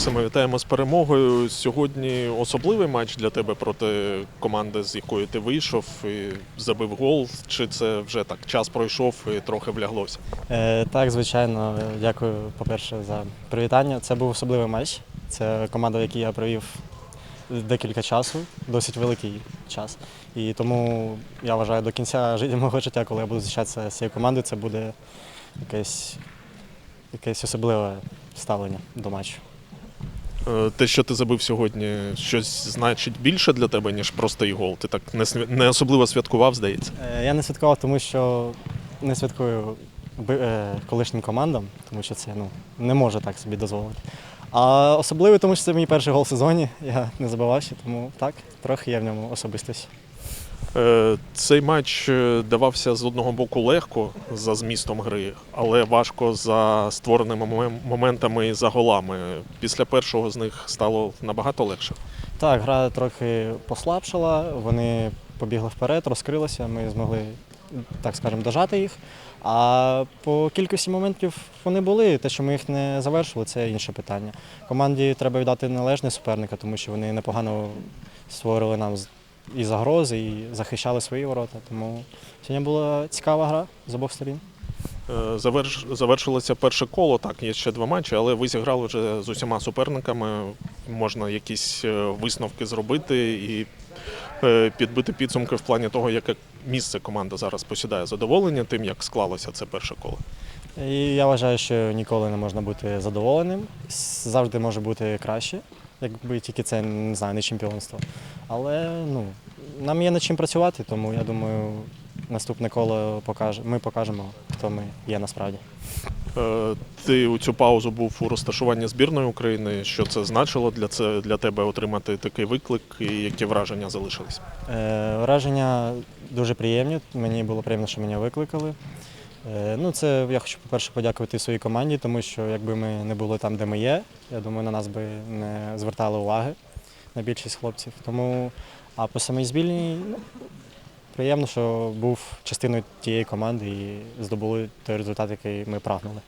Максиме, вітаємо з перемогою. Сьогодні особливий матч для тебе проти команди, з якої ти вийшов і забив гол. Чи це вже так час пройшов і трохи вляглося? Е, так, звичайно, дякую, по-перше, за привітання. Це був особливий матч. Це команда, в якій я провів декілька часу, досить великий час. І тому я вважаю, до кінця життя мого життя, коли я буду зустрічатися з цією командою, це буде якесь, якесь особливе ставлення до матчу. Е, Те, що ти забив сьогодні, щось значить більше для тебе, ніж просто і гол. Ти так не, особливо святкував, здається. Е, Я не святкував, тому що не святкую е, колишнім командам, тому що це ну, не можу так собі дозволити. А особливо, тому що це мій перший гол в сезоні. Я не забував ще, тому так, трохи є в ньому особистість. Е, Цей матч е, давався з одного боку легко за змістом гри, але важко за створеними моментами і за голами. Після першого з них стало набагато легше. Так, гра трохи послабшала, вони побігли вперед, розкрилися, ми змогли, так скажемо, дожати їх. А по кількості моментів вони були. Те, що ми їх не завершили, це інше питання. Команді треба віддати належне суперника, тому що вони непогано створили нам і загрози, і захищали свої ворота. Тому сьогодні була цікава гра з обох сторін. Е, Заверш... Завершилося перше коло. Так, є ще два матчі, але ви зіграли вже з усіма суперниками. Можна якісь е, висновки зробити і е, підбити підсумки в плані того, яке місце команда зараз посідає задоволення тим, як склалося це перше коло. І я вважаю, що ніколи не можна бути задоволеним. Завжди може бути краще, якби тільки це не знаю, не чемпіонство. Але ну, нам є над чим працювати, тому я думаю, наступне коло покаже, ми покажемо, хто ми є насправді. Е, Ти у цю паузу був у розташуванні збірної України. Що це значило для це для тебе отримати такий виклик, і які враження залишились? Е, враження дуже приємні. Мені було приємно, що мене викликали. Е, ну, це я хочу, по-перше, подякувати своїй команді, тому що якби ми не були там, де ми є, я думаю, на нас би не звертали уваги на більшість хлопців. Тому, а по самій збільній, ну, приємно, що був частиною тієї команди і здобули той результат, який ми прагнули.